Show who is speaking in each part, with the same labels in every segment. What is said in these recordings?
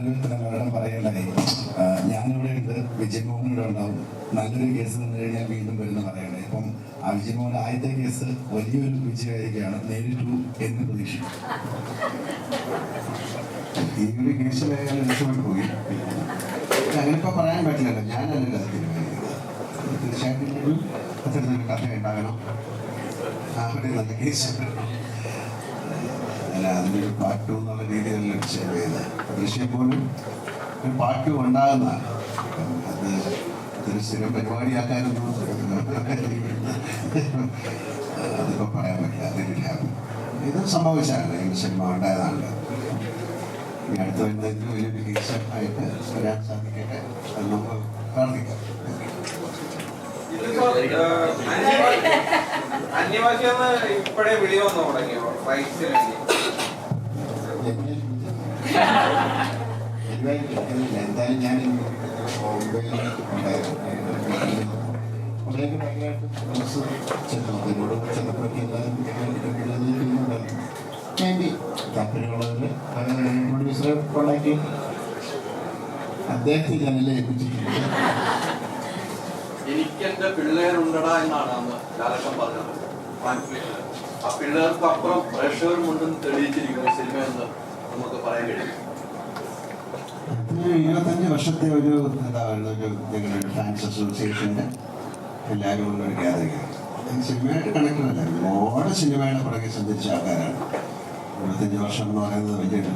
Speaker 1: മരണം പറയേണ്ടായി. ഞാനിവിടെ ഉണ്ട്. വിജയമോഹൻ ഇവിടെ ഉണ്ടാവും. നല്ലൊരു കേസ് തന്നു കഴിഞ്ഞാൽ വീണ്ടും വരുന്ന പറയണേ അപ്പം ആ വിജയമോഹൻ ആദ്യത്തെ കേസ് വലിയൊരു വിജയമായിരിക്കുകയാണ്. നേരിട്ടു എന്ന് പ്രതീക്ഷിക്കും
Speaker 2: ഈ ഒരു കേസിൽ അയാൾ രക്ഷപ്പെട്ടു പോയി. അങ്ങനെ പറയാൻ പറ്റില്ലല്ലോ ഞാനല്ല തീരുമാനിക്കുന്നത്. തീർച്ചയായിട്ടും അത്തരത്തിലൊരു കഥ ഉണ്ടാകണം ഒരു നല്ല കേസ്. അല്ല അതിനൊരു എന്നുള്ള രീതിയിലല്ല ഡിസൈഡ് ചെയ്തത് ദൃശ്യം പോലും ഒരു പാർട്ട് ഉണ്ടാകുന്നതാണ്. അത് അതൊരു സ്ഥിരം പരിപാടിയാക്കാനൊന്നും അതിപ്പോൾ പറയാൻ പറ്റില്ല. അതിനില്ല. ഇത് സംഭവിച്ചാണ്. ഈ സിനിമ ഉണ്ടായതാണല്ലോ. ഇനി അടുത്ത വരുന്നതിന് വലിയൊരു കേസ് ആയിട്ട് വരാൻ സാധിക്കട്ടെ അത് നമുക്ക് പ്രാർത്ഥിക്കാം.
Speaker 3: അന്യഭാഷയെന്ന് ഇപ്പഴേ വിളി
Speaker 1: ഞാൻ ബോംബെയിൽ ഞാനെല്ലാം
Speaker 4: എനിക്ക് എന്റെ പിള്ളേരുണ്ടടാ എന്നാണ് അന്ന് ലാലക്ഷം പറഞ്ഞത്. ട്രാൻസ്ലേഷൻ ആ പിള്ളേർക്ക് അപ്പുറം പ്രേക്ഷകരും ഉണ്ടെന്ന് തെളിയിച്ചിരിക്കുന്നു സിനിമ എന്ന് നമുക്ക് പറയാൻ കഴിയും.
Speaker 2: ഇരുപത്തഞ്ച് വർഷത്തെ ഒരു എന്താ പറയുക ഒരു ഞങ്ങളുടെ ഫാൻസ് അസോസിയേഷന്റെ എല്ലാവരും ഉള്ള ഒരു ഗ്യാതറിംഗ് സിനിമയായിട്ട് കണക്റ്റഡ് അല്ല ഒരുപാട് സിനിമയുടെ പുറകെ സഞ്ചരിച്ച ആൾക്കാരാണ്. ഇരുപത്തഞ്ച് വർഷം എന്ന് പറയുന്നത് വലിയൊരു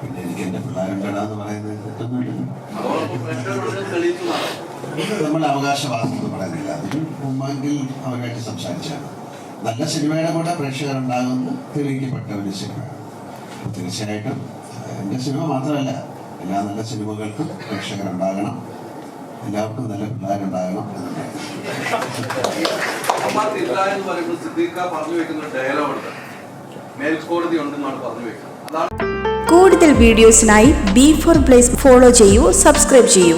Speaker 2: പിന്നെ എനിക്ക് എന്റെ പിള്ളേരുണ്ടടാ എന്ന് പറയുന്നത് തെറ്റൊന്നുമില്ലല്ലോ നമ്മൾ അവകാശവാദം എന്ന് പറയുന്നില്ല. അതിന് മുമ്പെങ്കിൽ അവരുമായിട്ട് സംസാരിച്ചാണ് നല്ല സിനിമയുടെ കൂടെ പ്രേക്ഷകരുണ്ടാകുമെന്ന് തെളിയിക്കപ്പെട്ട ഒരു സിനിമയാണ്. തീർച്ചയായിട്ടും എന്റെ സിനിമ മാത്രമല്ല എല്ലാ നല്ല സിനിമകൾക്കും പ്രേക്ഷകരുണ്ടാകണം. എല്ലാവർക്കും നല്ല പിള്ളേരുണ്ടാകണം
Speaker 4: ഉണ്ടാകണം ഇല്ല എന്ന് പറയുമ്പോൾ പറഞ്ഞു വെക്കുന്ന ഡയലോഗുണ്ട്. മേൽക്കോടതി ഉണ്ടെന്നാണ് പറഞ്ഞു വെക്കുന്നത്. അതാണ്
Speaker 5: കൂടുതൽ വീഡിയോസിനായി ബി ഫോർ പ്ലേസ് ഫോളോ ചെയ്യൂ സബ്സ്ക്രൈബ് ചെയ്യൂ.